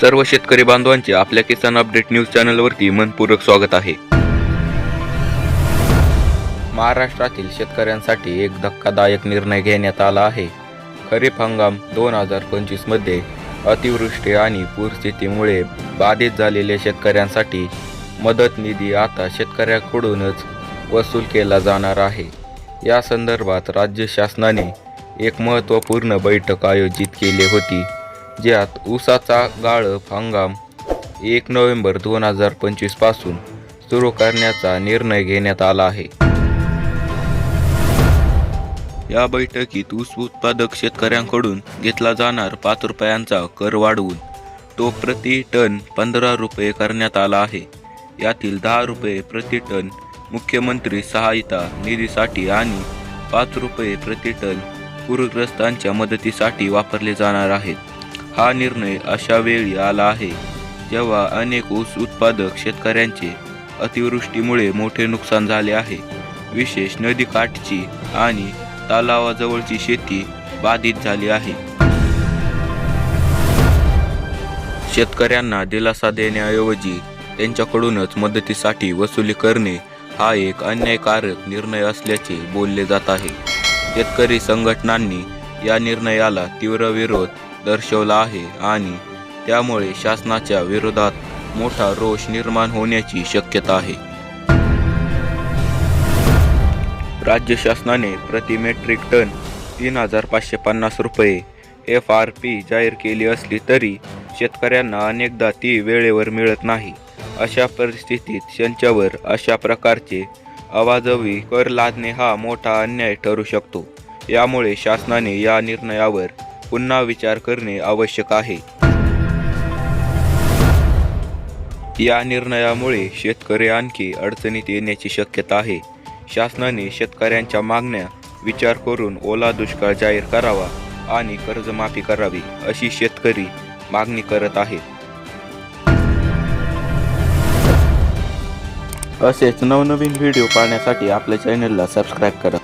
सर्व शेतकरी बांधवांचे आपल्या किसान अपडेट न्यूज चॅनलवरती मनपूर्वक स्वागत आहे. महाराष्ट्रातील शेतकऱ्यांसाठी एक धक्कादायक निर्णय घेण्यात आला आहे. खरीप हंगाम दोन हजार पंचवीसमध्ये अतिवृष्टी आणि पूरस्थितीमुळे बाधित झालेल्या शेतकऱ्यांसाठी मदत निधी आता शेतकऱ्याकडूनच वसूल केला जाणार आहे. या संदर्भात राज्य शासनाने एक महत्त्वपूर्ण बैठक आयोजित केली होती. ज्यात ऊसाचा गाळप हंगाम एक नोव्हेंबर दोन हजार पंचवीसपासून सुरू करण्याचा निर्णय घेण्यात आला आहे. या बैठकीत ऊस उत्पादक शेतकऱ्यांकडून घेतला जाणार पाच रुपयांचा कर वाढवून तो प्रति टन पंधरा रुपये करण्यात आला आहे. यातील दहा रुपये प्रति टन मुख्यमंत्री सहायता निधीसाठी आणि पाच रुपये प्रति टन पूरग्रस्तांच्या मदतीसाठी वापरले जाणार आहेत. हा निर्णय अशा वेळी आला आहे जेव्हा अनेक ऊस उत्पादक शेतकऱ्यांचे अतिवृष्टीमुळे मोठे नुकसान झाले आहे. विशेष नदीकाठची आणि तलावाजवळची शेती बाधित झाली आहे. शेतकऱ्यांना दिलासा देण्याऐवजी त्यांच्याकडूनच मदतीसाठी वसुली करणे हा एक अन्यायकारक निर्णय असल्याचे बोलले जात आहे. शेतकरी संघटनांनी या निर्णयाला तीव्र विरोध दर्शवला आहे आणि त्यामुळे शासनाच्या विरोधात मोठा रोष निर्माण होण्याची शक्यता आहे. राज्य शासनाने प्रति मेट्रिक टन तीन हजार पाचशे पन्नास रुपये एफ आर पी जाहीर केली असली तरी शेतकऱ्यांना अनेकदा ती वेळेवर मिळत नाही. अशा परिस्थितीत त्यांच्यावर अशा प्रकारचे अवाजवी कर लादणे हा मोठा अन्याय ठरू शकतो. यामुळे शासनाने या निर्णयावर पुन्हा विचार करणे आवश्यक आहे. या निर्णयामुळे शेतकरी आणखी अडचणीत येण्याची शक्यता आहे. शासनाने शेतकऱ्यांच्या मागण्या विचार करून ओला दुष्काळ जाहीर करावा आणि कर्जमाफी करावी अशी शेतकरी मागणी करत आहे. असेच नवनवीन व्हिडिओ पाहण्यासाठी आपल्या चॅनलला सबस्क्राईब करा.